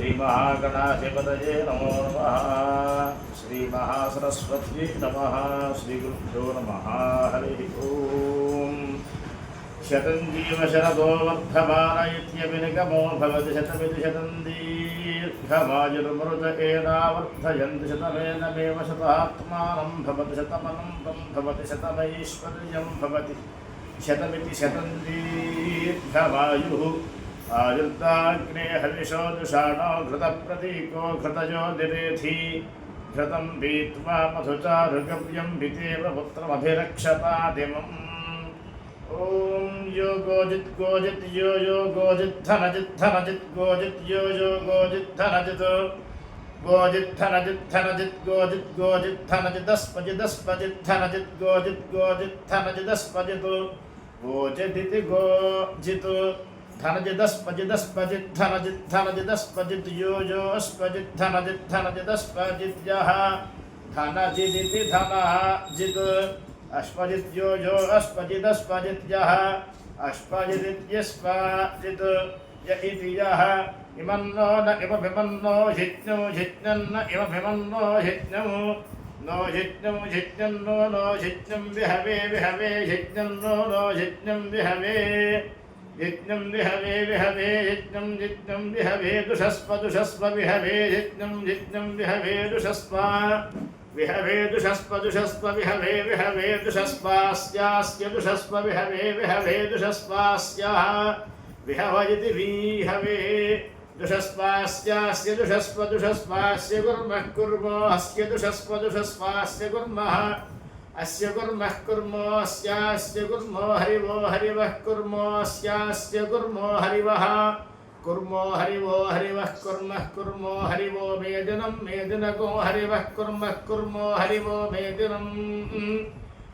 श्रीमहागणाधिपतये नमो नमः श्रीमहासरस्वत्यै नमः श्रीगुरुभ्यो नमः हरिः ॐ शतं जीवशरदो वर्धमान इत्यभिनिगमो भवति शतमिति शतं दीर्घमायुर्मृत एनावर्धयन्ति शतमेनमेव शतात्मानं भवति शतमनन्तं भवति शतमैश्वर्यं भवति शतमिति शतं दीर्घमायुः आयुर्दाग्ने हविषो दुषाणो घृतप्रतीको घृतज्योतिरेधि घृतं पीत्वा मधुचारुगव्यं पितेव पुत्रमभिरक्षतादिमम् ॐ यो गोजित् गोजित् यो यो गोजित् धनजित् धनजित् गोजित् यो यो गोजित् धनजित् गोजित् धनजित् धनजित् गोजित् गोजित् धनजिदस्पजिदस्पजित् धनजित् गोजित् गोजित् धनजिदस्पजित् गोजिदिति गोजित् धनजिदस्पजिदस्पजिद्धनजिदस्पजिद्धनजिदस्पजिद् यो योऽस्पजिद्धनजिद्धनजिदस्पजिद्यः धनजिदिति धनः जिद् अस्पजित् यो यो अस्पजिदस्पजिद्यः अस्पजिदित्यस्पजिद् य इति यः इमन्नो न इमभिमन्नो जिज्ञौ, जिज्ञन्न इमभिमन्नो जिज्ञौ। नो, जिज्ञौ, जिज्ञन्नो, नो, जिज्ञं विहवे विहवे। जिज्ञन्नो, नो, जिज्ञं विहवे। यज्ञं विहवे विहवे यज्ञं यज्ञं विहवे दुषस्व दुषस्व विहवे यज्ञं यज्ञं विहवे दुषस्व। विहवे दुषस्व दुषस्व विहवे विहवे दुषस्वास्यास्य, दुषस्व विहवे विहवे दुषस्वास्याः। विहव इति विहवे, दुषस्वास्यास्य, दुषस्व, दुषस्वास्य कुर्मः कुर्मो अस्य दुषस्व, दुषस्वास्य कुर्मः अस्य कुर्मः कुर्मो अस्यास्य कुर्मो हरिवो हरिवः कुर्मो अस्यास्य कुर्मो हरिवः कुर्मो हरिवो हरिवः कुर्मः कुर्मो हरिवो मेदिनं मेदिनको हरिवः कुर्मः कुर्मो हरिवो मेदिनं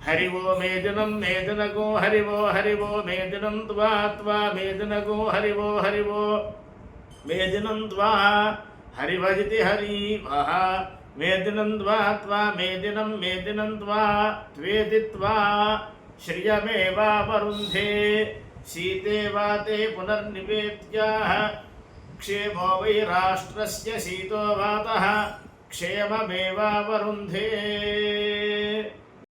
हरिवो मेदिनं मेदिनको हरिवो हरिवो मेदिनं त्वा त्वा मेदिनको हरिवो हरिवो मेदिनं त्वा हरिभजिति हरिवः मेदिनन्द्वा त्वा मेदिनं मेदिनन्द्वा त्वेदि त्वा श्रियमेवावरुन्धे सीते वा ते पुनर्निवेद्याः, क्षेमो वै राष्ट्रस्य सीतो वातः क्षेममेवावरुन्धे